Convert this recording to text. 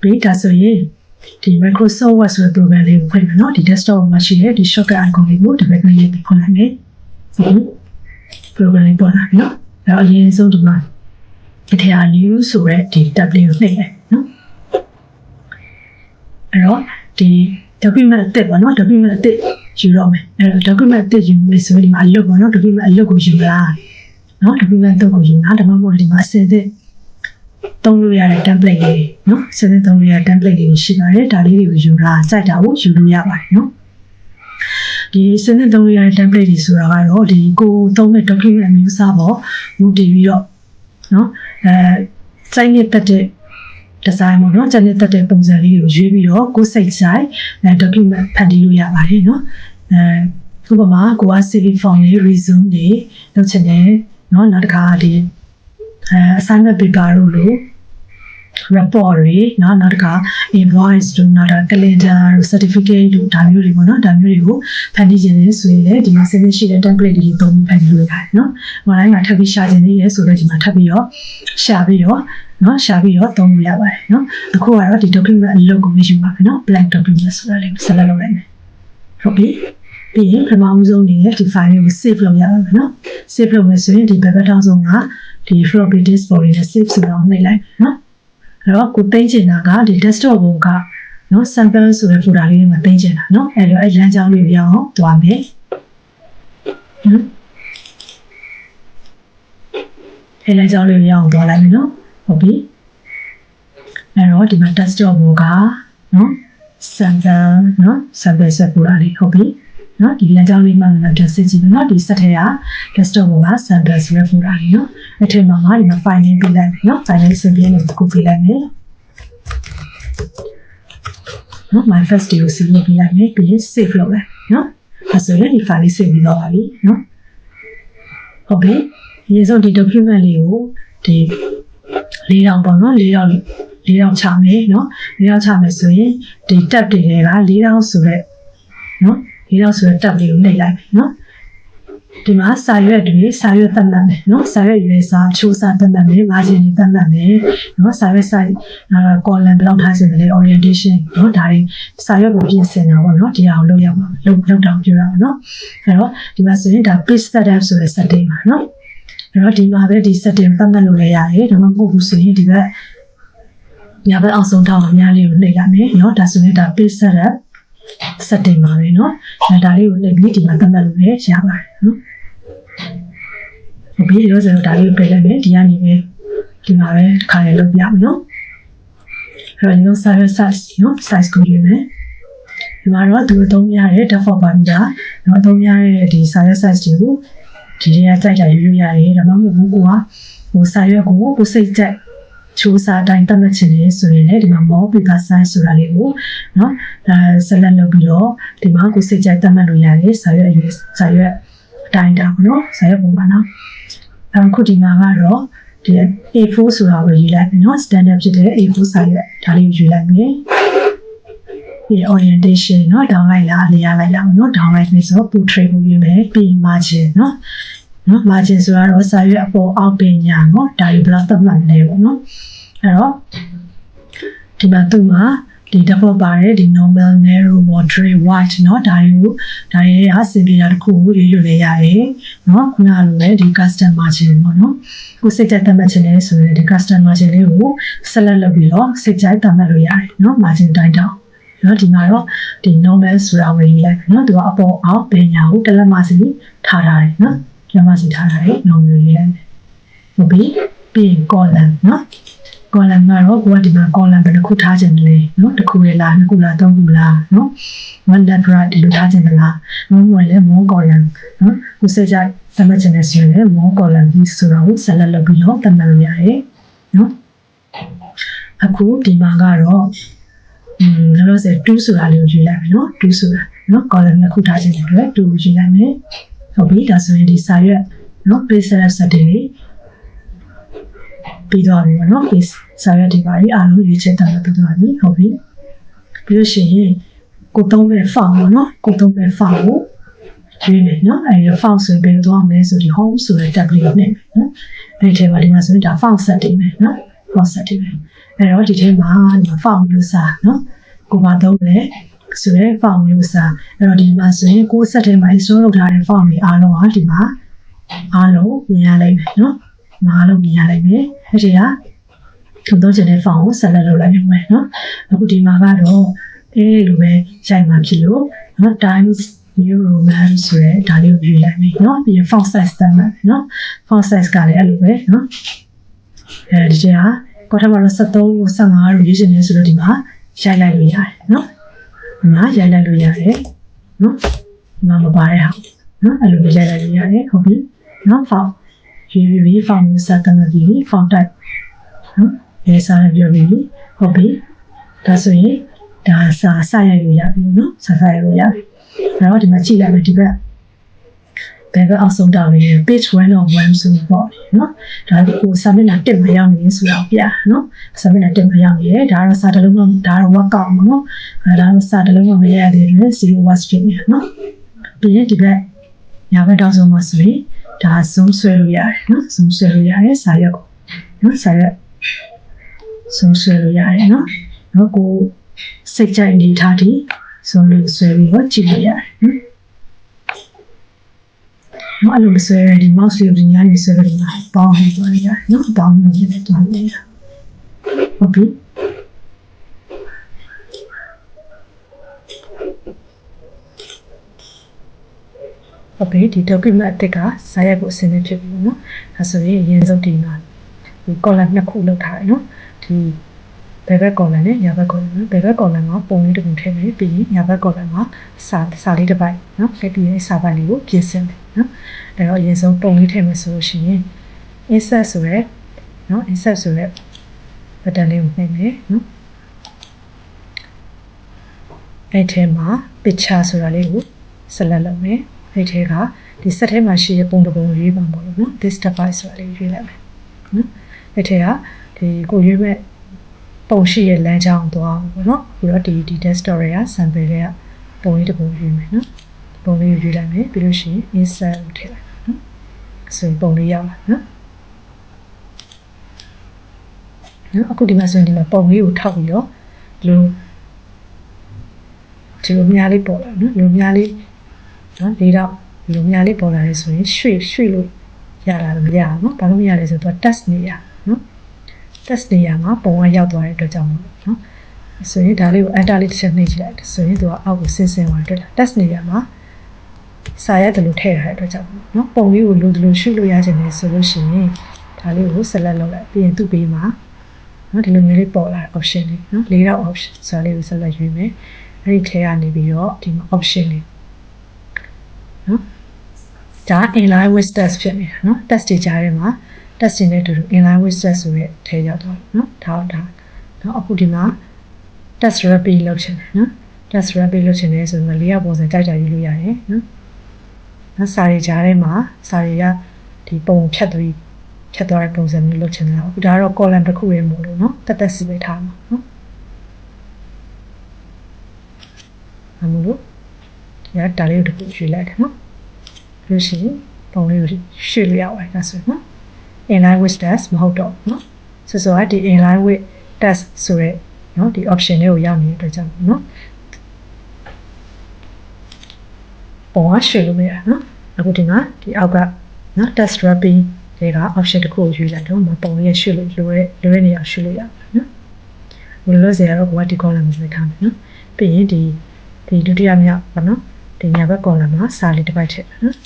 ပြီးဒါဆိုရင်ဒီ Microsoft Word ဆိုတဲ့ program လေးကိုဖွင့်မယ်နော်ဒီ desktop မှာရှိတဲ့ဒီ shortcut icon လေးကို double click လုပ်ပြီးဖွင့်လိုက်မယ်ဟုတ် program လေးပေါ်လာပြီနော်အဲ့တော့အရင်ဆုံးဒီမှာဒီထရာ new ဆိုတဲ့ဒီ tab လေးကိုနှိပ်လိုက်နော်အဲ့တော့ဒီ document အသစ်ပေါ့နော် document အသစ်ယူတော့မယ်အဲ့တော့ document အသစ်ယူမယ်ဆိုရင်ဒီမှာအလုပ်ပေါ့နော် document အလုပ်ကိုယူလားနော် document အသစ်ကိုယူလားဒါမှမဟုတ်ဒီမှာအစင်သစ် သုံးလို့ရတဲ့ template လေးနော်အစင်သစ်သုံးလို့ရတဲ့ template လေးရှိပါတယ်ဒါလေးတွေကိုယူလားစိုက်တာကိုယူလို့ရပါတယ်နော်ဒီစနစ်သုံးလို့ရတဲ့ template တွေဆိုတာကတော့ဒီကိုသုံးတဲ့ document အမျိုးအစားပေါ့မူတည်ပြီးတော့နော်အဲစိုက်နေတဲ့တဲ့ design ပေါ့နော်ကျန်တဲ့တဲ့ပုံစံလေးကိုရွေးပြီးတော့ကိုယ်စိတ်ဆိုင်အဲ document ဖန်တီးလို့ရပါတယ်နော်အဲဥပမာကိုက CV form လေး resume တွေလုပ်ချင်တယ်နော်နောက်တစ်ခါဒီ အဲ assignment paper တို့လို့ report တွေနော်နောက်တစ်ခါ invoice တို့နောက်တစ်ခါ calendar တို့ certificate တို့ဒါမျိုးတွေပေါ့နော်ဒါမျိုးတွေကိုဖန်တီးခြင်းလေဆိုရင်လည်းဒီမှာ save ရှိတဲ့ template တွေသုံးပြီးဖန်တီးလို့ရတယ်နော်။ online မှာထပ်ပြီးရှာခြင်းလေးရဲဆိုတော့ဒီမှာထပ်ပြီးတော့ရှာပြီးတော့နော်ရှာပြီးတော့သုံးလို့ရပါတယ်နော်။အခုကတော့ဒီ document အလုပ်ကိုမြင်ပါမယ်နော်။ blank document ဆိုတာလေးဆက်လက်လုပ်လိုက်မယ်။ဟုတ်ပြီ။ ပြီးရင်ပထမဦးဆုံးအနေနဲ့ဒီ file ကို save လုပ်ရအောင်နော်။ save လုပ်မယ်ဆိုရင်ဒီ backup ထောင်းဆုံးကဒီ floppy disk ပေါ်လေးနဲ့ save ဆိုတော့နှိပ်လိုက်နော်။အဲ့တော့ကိုသိမ်းချင်တာကဒီ desktop ဘုံကနော် sample ဆိုတဲ့ folder လေးမှာသိမ်းချင်တာနော်အဲ့တော့အဲ့လမ်းကြောင်းလေးရအောင်တွားမယ်ဟမ်အဲ့လမ်းကြောင်းလေးရအောင်တွားလိုက်မယ်နော်ဟုတ်ပြီအဲ့တော့ဒီမှာ desktop ဘုံကနော် sample နော် sample set folder လေးဟုတ်ပြီ နော်ဒီလမ်းကြောင်းလေးမှလည်းတက်စစ်ကြည့်နော်ဒီ set ထဲက desktop ဘုံက sample ဆိုတဲ့ folder လေးနော်အဲ့ထဲမှာငါဒီမှာ file name ပေးလိုက်မယ်နော် file name စပြင်းလေးတစ်ခုပေးလိုက်မယ်နော် my first day ကိုစီးလို့ပြလိုက်မယ်ပြီးရင် save လုပ်လိုက်နော်အဲဆိုရင်ဒီ file လေး save ပြီးတော့ပါပြီနော်ဟုတ်ပြီဒီဆိုဒီ document လေးကိုဒီလေးတောင်ပေါ့နော်လေးတောင်လေးတောင်ချမယ်နော်လေးတောင်ချမယ်ဆိုရင်ဒီ tab တွေကလေးတောင်ဆိုရက်နော် လေးတောင်ဆိုရက် tab လေးကိုနှိပ်လိုက်မယ်နော်ဒီမှာစာရွက်တွေစာရွက်သတ်မှတ်မယ်နော်စာရွက်ရွေးစာချိုးစာသတ်မှတ်မယ်မာဂျင်တွေသတ်မှတ်မယ်နော်စာရွက်စာအာ column ဘယ်လောက်ထားစင်လဲ orientation နော်ဒါတွေစာရွက်ကိုပြင်ဆင်တာပေါ့နော်ဒီအောင်လုပ်ရမှာလုပ်လုပ်တောင်ပြောရအောင်နော်အဲ့တော့ဒီမှာဆိုရင်ဒါ page setup ဆိုတဲ့ setting ပါနော်အဲ့တော့ဒီမှာပဲဒီ setting သတ်မှတ်လို့လည်းရတယ်ဒါမှမဟုတ်ဘူးဆိုရင်ဒီဘက်ညာဘက်အောင်ဆုံးထောင်းအများလေးကိုနှိပ်ရမယ်နော်ဒါဆိုရင်ဒါ page setup setting ပါပဲနော်အဲဒါလေးကိုနှိပ်ပြီးဒီမှာသတ်မှတ်လို့လည်းရပါတယ်နော်ဟုတ်ပြီရောစတော့ဒါလေးကိုပြလိုက်မယ်ဒီကနေပဲဒီမှာပဲတစ်ခါလေးလုပ်ပြမယ်နော်အဲ့တော့ဒီလို size size နော် size ကိုယူမယ်ဒီမှာတော့သူတို့သုံးရတဲ့ default ပါပြီးတာနော်သုံးရတဲ့ဒီ size size တွေကိုဒီတွေကကြိုက်တာယူလို့ရတယ်ဒါမှမဟုတ်ဘူးကွာဟိုစာရွက်ကိုကိုစိတ်ကြိုက် ချိုးစားတိုင်းတတ်မှတ်ချင်တယ်ဆိုရင်လည်းဒီမှာ more paper size ဆိုတာလေးကိုနော်အဲဆက်လက်လုပ်ပြီးတော့ဒီမှာကိုစိတ်ကြိုက်တတ်မှတ်လို့ရတယ်စာရွက်အရွယ်စာရွက်အတိုင်းတာပေါ့နော်စာရွက်ပုံပါနော်အခုဒီမှာကတော့ဒီ A4 ဆိုတာကိုယူလိုက်ပြီနော် standard ဖြစ်တဲ့ A4 စာရွက်ဒါလေးယူလိုက်မယ်ပြီး orientation เนาะ down လိုက်လားနေရာလိုက်လားเนาะ down လိုက်ပြီဆိုတော့ portrait ကိုယူမယ်ပြီး margin เนาะ เนาะ margin ဆိုတာတော့စာရွက်အပေါ်အောက်ပင်ညာเนาะဒါတွေဘယ်လောက်သတ်မှတ်လဲပေါ့เนาะအဲ့တော့ဒီမှာသူ့မှာဒီ default ပါတယ်ဒီ normal narrow moderate wide เนาะဒါတွေကိုဒါတွေဟာစင်ပြတာတစ်ခုကိုရွေးလို့လည်းရတယ်เนาะခုနကလိုပဲဒီ custom margin ပေါ့เนาะကိုစိတ်ကြိုက်သတ်မှတ်ခြင်းလဲဆိုရင်ဒီ custom margin လေးကို select လုပ်ပြီးတော့စိတ်ကြိုက်သတ်မှတ်လို့ရတယ်เนาะ margin တိုင်းတောင်နော်ဒီမှာတော့ဒီ normal ဆိုတာဝင်ရေးလိုက်နော်သူကအပေါ်အောက်ပညာကိုတလက်မစီထားထားတယ်နော် လက်မစီထားထားတယ် normal ရေးလိုက်ဟုတ်ပြီပြီးရင် column နော် column ကတော့ကိုကဒီမှာ column ဘယ်နှခုထားခြင်းလဲနော်တစ်ခုလေလားနှစ်ခုလားသုံးခုလားနော် one left right ဒီလိုထားခြင်းမလားဘုံဝင်လဲ more column နော်ကိုစိတ်ကြသတ်မှတ်ခြင်းနဲ့ဆိုရင် more column ဒီဆိုတော့ဆက်လက်လုပ်ပြီးတော့သတ်မှတ်လို့ရတယ်နော်အခုဒီမှာကတော့อืมလောလောဆယ်2ဆိုတာလေးကိုယူလိုက်မယ်နော်2ဆိုတာနော် column နှစ်ခုထားခြင်းတွေလည်း2ကိုယူလိုက်မယ် ဟုတ်ပြီဒါဆိုရင်ဒီစာရွက်နော် page select setting လေးပြီးတော့ပြီနော် page စာရွက်ဒီပါလေးအားလုံးရွေးချယ်တာလည်းပြီးတော့ပြီဟုတ်ပြီပြီးလို့ရှိရင်ကိုသုံးမဲ့ font ပေါ့နော်ကိုသုံးမဲ့ font ကိုရွေးမယ်နော်အဲဒီ font ဆိုရင်ဘယ်လိုသွားမလဲဆိုဒီ home ဆိုတဲ့ tab လေးကိုနှိပ်မယ်နော်အဲဒီထဲမှာဒီမှာဆိုရင်ဒါ font setting ပဲနော် font setting ပဲအဲ့တော့ဒီထဲမှာဒီ font မျိုးစားနော်ကိုပါတော့လေ ဆိုရဲ font မျိုးစားအဲ့တော့ဒီမှာဆိုရင်ကိုယ်ဆက်ထဲမှာ install လုပ်ထားတဲ့ font တွေအားလုံးဟာဒီမှာအားလုံးမြင်ရလိမ့်မယ်နော်ဒီမှာအားလုံးမြင်ရလိမ့်မယ်အဲ့ဒီကထုံတော့ချင်တဲ့ font ကိုဆက်လက်လုပ်လိုက်ရမယ်နော်အခုဒီမှာကတော့အဲလိုပဲရိုက်မှဖြစ်လို့နော် times new roman ဆိုရဲဒါလေးကိုယူလိုက်မယ်နော်ပြီးရင် font size တတ်မယ်နော် font size ကလည်းအဲ့လိုပဲနော်အဲဒီကျဟာကောထမတော့73ကို15ကိုရေးချင်နေဆိုတော့ဒီမှာရိုက်လိုက်လို့ရတယ်နော်ဒီ မှာရိုက်လိုက်လို့ရတယ်နော်ဒီမှာမပါတဲ့ဟာနော်အဲ့လိုပဲရိုက်လိုက်လို့ရတယ်ဟုတ်ပြီနော် font UV font မျိုးစတင်ပြီး font type နော်ဒီစားရပြောပြီးဟုတ်ပြီဒါဆိုရင်ဒါစာစရိုက်လို့ရပြီနော်စာစရိုက်လို့ရပြီအဲ့တော့ဒီမှာကြည့်လိုက်မယ်ဒီဘက် ဘယ်ကအောက်ဆုံးတောင်းနေ page 1 of 1ဆိုပေါ့နော်ဒါကိုစာမျက်နှာတက်မရောက်နေဆိုတော့ပြနော်စာမျက်နှာတက်မရောက်နေတယ်ဒါကတော့စာတစ်လုံးလုံးဒါတော့ work out မှာနော်အဲဒါတော့စာတစ်လုံးလုံးမရသေးတယ်0 watch ဖြစ်နေနော်ပြီးရင်ဒီဘက်ညာဘက်တောက်ဆုံးမှာဆိုရင်ဒါ zoom ဆွဲလို့ရတယ်နော် zoom ဆွဲလို့ရတယ်စာရွက်ကိုနော်စာရွက် zoom ဆွဲလို့ရတယ်နော်နော်ကိုစိတ်ကြိုက်နေထားသည်ဆိုလို့ဆွဲပြီးတော့ကြည့်လို့ရတယ်နော် နော်အဲ့လိုမဆွဲရဒီ mouse လေးကိုဒီညာနေဆွဲလို့မှာပေါင်းပြီးတော့ရတယ်နော်ပေါင်းပြီးတော့တွားနေရဟုတ်ပြီဟုတ်ပြီဒီ document အတစ်ကစာရိုက်ဖို့အဆင်သင့်ဖြစ်ပြီနော်ဒါဆိုရင်အရင်ဆုံးဒီမှာဒီ column နှစ်ခုလောက်ထားတယ်နော်ဒီဘယ်ဘက် column နဲ့ညာဘက် column နော်ဘယ်ဘက် column မှာပုံလေးတစ်ခုထည့်ပြီးပြီးညာဘက် column မှာစာစာလေးတစ်ပိုက်နော်ဆက်ပြီးရင်စာပိုက်လေးကိုပြင်ဆင်မယ် နော်အဲ့တော့အရင်ဆုံးပုံလေးထည့်မယ်ဆိုလို့ရှိရင် insert ဆိုရဲနော် insert ဆိုရဲ button လေးကိုနှိပ်မယ်နော်အဲ့ထဲမှာ picture ဆိုတာလေးကို select လုပ်မယ်အဲ့ထဲကဒီ set ထဲမှာရှိတဲ့ပုံတစ်ပုံရွေးပါမို့လို့နော် this device ဆိုတာလေးရွေးလိုက်မယ်နော်အဲ့ထဲကဒီကိုရွေးမဲ့ပုံရှိရဲ့လမ်းကြောင်းသွားအောင်ပေါ့နော်ပြီးတော့ဒီဒီ desktop တွေက sample တွေကပုံလေးတစ်ပုံရွေးမယ်နော် ပုံလေးရွေးလိုက်မယ်ပြီးလို့ရှိရင် insert ကိုထည့်လိုက်နော်ဆိုရင်ပုံလေးရောက်လာနော်နော်အခုဒီမှာဆိုရင်ဒီမှာပုံလေးကိုထောက်ပြီးတော့ဒီလိုဒီလိုများလေးပေါ်လာနော်ဒီလိုများလေးနော်လေးတော့ဒီလိုများလေးပေါ်လာရဲဆိုရင်ရွှေ့ရွှေ့လို့ရတာလည်းမရဘူးနော်ဘာလို့မရလဲဆိုတော့ test နေရနော် test နေရမှာပုံကရောက်သွားတဲ့အတွက်ကြောင့်မို့နော်ဆိုရင်ဒါလေးကို enter လေးတစ်ချက်နှိပ်ကြည့်လိုက်ဆိုရင်သူကအောက်ကိုဆင်းဆင်းသွားတယ် test နေရမှာ စာရတယ်လို့ထည့်ထားတဲ့အတွက်ကြောင့်နော်ပုံလေးကိုလိုလိုရွှေ့လို့ရခြင်းလေဆိုလို့ရှိရင်ဒါလေးကို select လုပ်လိုက်ပြီးရင်သူ့ဘေးမှာနော်ဒီလိုမျိုးလေးပေါ်လာတဲ့ option လေးနော်လေးတော့ option ဆိုတာလေးကို select ရွေးမယ်အဲ့ဒီထဲကနေပြီးတော့ဒီမှာ option လေးနော်ဒါ inline with test ဖြစ်နေတာနော် test တွေကြားထဲမှာ test တွေနဲ့အတူတူ inline with test ဆိုရဲထဲရောက်သွားနော်ဒါဒါနော်အခုဒီမှာ test rapid လုပ်ချင်တယ်နော် test rapid လုပ်ချင်တယ်ဆိုရင်လေးရပုံစံကြိုက်ကြရွေးလို့ရတယ်နော် နော်စာရီကြားထဲမှာစာရီကဒီပုံဖြတ်ပြီးဖြတ်သွားတဲ့ပုံစံမျိုးလုပ်ချင်တာပေါ့ဒါကတော့ column တစ်ခုရဲ့မို့လို့နော်တက်တက်စီပဲထားမှာနော်အမလို့ဒီကဒါလေးကိုတစ်ခုရွှေ့လိုက်တယ်နော်ပြီးရှင်ပုံလေးကိုရွှေ့လိုက်ရပါတယ်ဒါဆိုရင်နော် inline with test မဟုတ်တော့နော်ဆိုဆိုကဒီ inline with test ဆိုရက်နော်ဒီ option လေးကိုရောက်နေတဲ့အတွက်ကြောင့်နော် ပေါ်ကရွှေလို့မရနော်အခုဒီကဒီအောက်ကနော် test wrapping တွေက option တစ်ခုကိုယူလိုက်တော့မပုံရဲ့ရွှေလို့လိုရဲလိုရဲနေအောင်ရွှေလို့ရပါတယ်နော်ဘယ်လိုလဲဆိုတော့ကိုကဒီ column ကိုလိုက်ထားမယ်နော်ပြီးရင်ဒီဒီဒုတိယမြောက်ပေါ့နော်ဒီညာဘက် column မှာစာလေးတစ်ပိုက်ထည့်နော်